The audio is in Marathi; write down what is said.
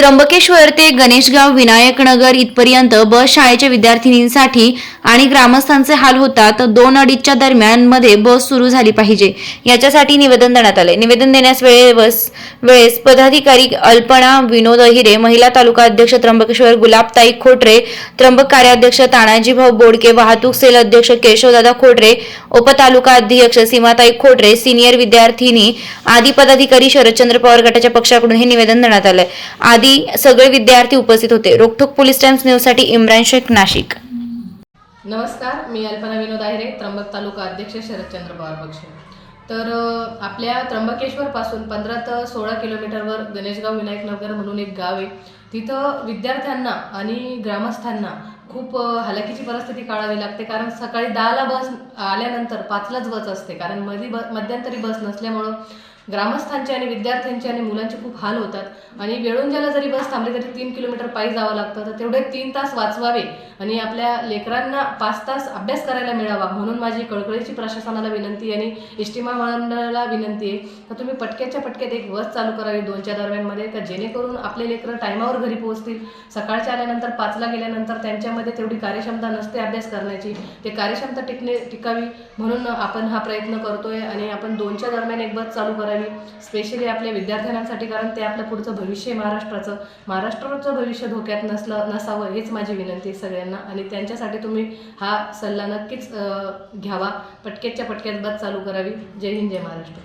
त्र्यंबकेश्वर ते गणेशगाव विनायकनगर इथपर्यंत बस शाळेच्या विद्यार्थिनींसाठी आणि ग्रामस्थांचे हाल होतात दोन अडीचच्या दरम्यानमध्ये बस सुरू झाली पाहिजे. याच्यासाठी निवेदन देण्यात आले निवेदन देण्यास वेळेस वेळेस पदाधिकारी अल्पना विनोद अहिरे महिला तालुका अध्यक्ष त्र्यंबकेश्वर गुलाबताई खोटरे त्र्यंबक कार्याध्यक्ष तानाजी भाऊ बोडके वाहतूक सेल अध्यक्ष केशवदादा खोटरे उपतालुका अध्यक्ष सीमाताई खोटरे सिनियर विद्यार्थिनी आदी पदाधिकारी शरदचंद्र पवार गटाच्या पक्षाकडून हे निवेदन देण्यात आलंय. आदी सगळे विद्यार्थी उपस्थित होते. रोखोक पोलीस टाइम्स न्यूजसाठी इम्रान शेख नाशिक. नमस्कार मी अल्पना विनोद आहेरे त्र्यंबक तालुका अध्यक्ष शरदचंद्र पवार पक्ष. तर आपल्या त्र्यंबकेश्वरपासून पंधरा ते सोळा किलोमीटरवर गणेशगाव विनायकनगर म्हणून एक गाव आहे. तिथं विद्यार्थ्यांना आणि ग्रामस्थांना खूप हलाखीची परिस्थिती काढावी लागते. कारण सकाळी दहाला बस आल्यानंतर पाचलाच बस असते. कारण मधी ब मध्यंतरी बस नसल्यामुळं ग्रामस्थांचे आणि विद्यार्थ्यांचे आणि मुलांचे खूप हाल होतात. आणि वेळुंजाला जरी बस थांबली तरी तीन किलोमीटर पायी जावं लागतं. तर तेवढे तीन तास वाचवावे आणि आपल्या लेकरांना पाच तास अभ्यास करायला मिळावा म्हणून माझी कळकळीची प्रशासनाला विनंती आणि इष्टिमा मंडळाला विनंती आहे तर तुम्ही पटक्याच्या पटक्यात एक बस चालू करावी दोनच्या दरम्यानमध्ये तर जेणेकरून आपले लेकरं टायमावर घरी पोहोचतील. सकाळच्या आल्यानंतर पाचला गेल्यानंतर त्यांच्यामध्ये तेवढी कार्यक्षमता नसते अभ्यास करण्याची. ते कार्यक्षमता टिकणे टिकावी म्हणून आपण हा प्रयत्न करतोय आणि आपण दोनच्या दरम्यान एक बस चालू करावी स्पेशली आपल्या विद्यार्थ्यांसाठी कारण ते आपलं पुढचं भविष्य आहे महाराष्ट्राचं. महाराष्ट्राचं भविष्य धोक्यात नसलं नसावं हेच माझी विनंती आहे सगळ्यांना. आणि त्यांच्यासाठी तुम्ही हा सल्ला नक्कीच घ्यावा. पटक्याच्या पटक्यात बस चालू करावी. जय हिंद जय महाराष्ट्र.